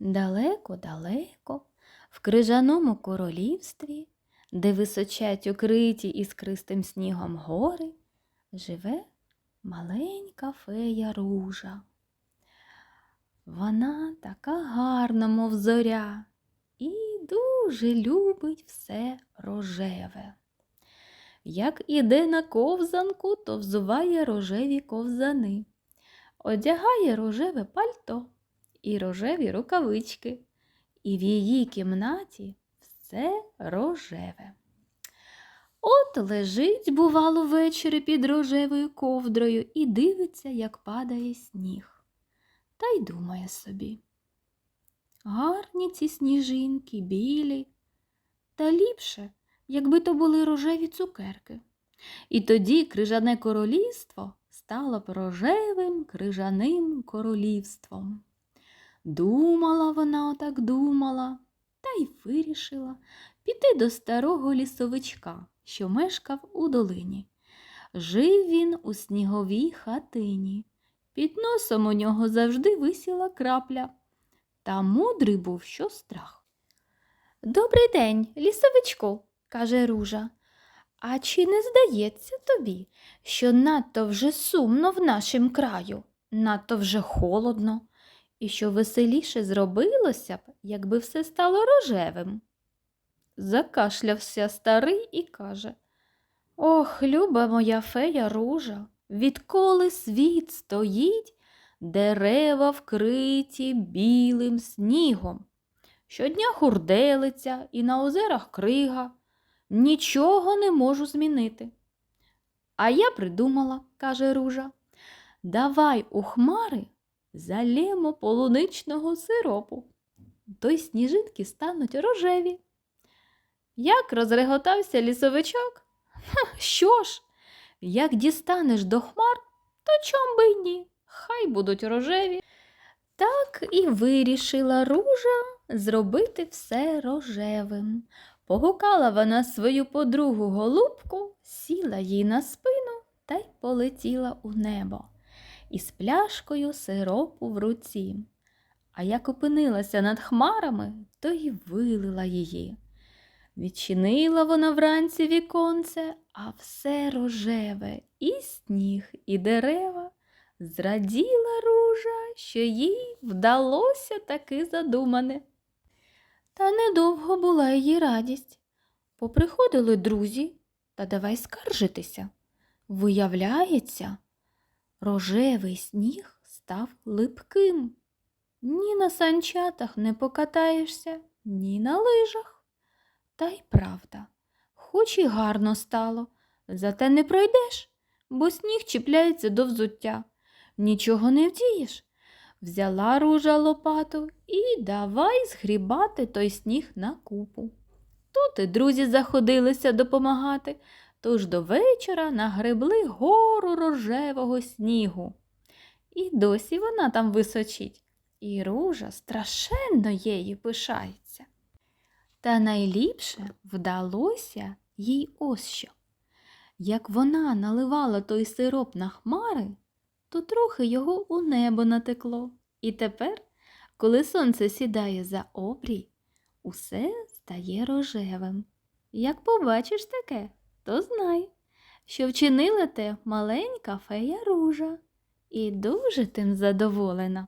Далеко-далеко, в крижаному королівстві, де височать укриті іскристим снігом гори, живе маленька фея ружа. Вона така гарна, мов зоря, і дуже любить все рожеве. Як іде на ковзанку, то взуває рожеві ковзани, одягає рожеве пальто і рожеві рукавички, і в її кімнаті все рожеве. От лежить, бувало, ввечері під рожевою ковдрою і дивиться, як падає сніг, та й думає собі. Гарні ці сніжинки, білі, та ліпше, якби то були рожеві цукерки. І тоді крижане королівство стало б рожевим крижаним королівством. Думала вона отак думала, та й вирішила піти до старого лісовичка, що мешкав у долині. Жив він у сніговій хатині. Під носом у нього завжди висіла крапля, та мудрий був, що страх. Добрий день, лісовичку, каже ружа. А чи не здається тобі, що надто вже сумно в нашім краю, надто вже холодно, і що веселіше зробилося б, якби все стало рожевим? Закашлявся старий і каже Ох, люба моя фея ружа, відколи світ стоїть, дерева вкриті білим снігом. Щодня хурделиця і на озерах крига. Нічого не можу змінити. А я придумала, каже ружа, давай у хмари залємо полуничного сиропу, то й сніжинки стануть рожеві. Як розреготався лісовичок? Ха, що ж, як дістанеш до хмар, то чом би й ні, хай будуть рожеві. Так і вирішила ружа зробити все рожевим. Погукала вона свою подругу голубку, сіла їй на спину та й полетіла у небо із пляшкою сиропу в руці. А як опинилася над хмарами, то й вилила її. Відчинила вона вранці віконце, а все рожеве, і сніг, і дерева. Зраділа ружа, що їй вдалося таки задумане. Та недовго була її радість. Поприходили друзі та давай скаржитися. Виявляється, рожевий сніг став липким. Ні на санчатах не покатаєшся, ні на лижах. Та й правда, хоч і гарно стало, зате не пройдеш, бо сніг чіпляється до взуття. Нічого не вдієш. Взяла ружа лопату і давай згрібати той сніг на купу. Тут і друзі заходилися допомагати, тож до вечора нагребли гору рожевого снігу. І досі вона там височить, і ружа страшенно її пишається. Та найліпше вдалося їй ось що. Як вона наливала той сироп на хмари, то трохи його у небо натекло. І тепер, коли сонце сідає за обрій, усе стає рожевим. Як побачиш таке, то знай, що вчинила те маленька фея ружа і дуже тим задоволена.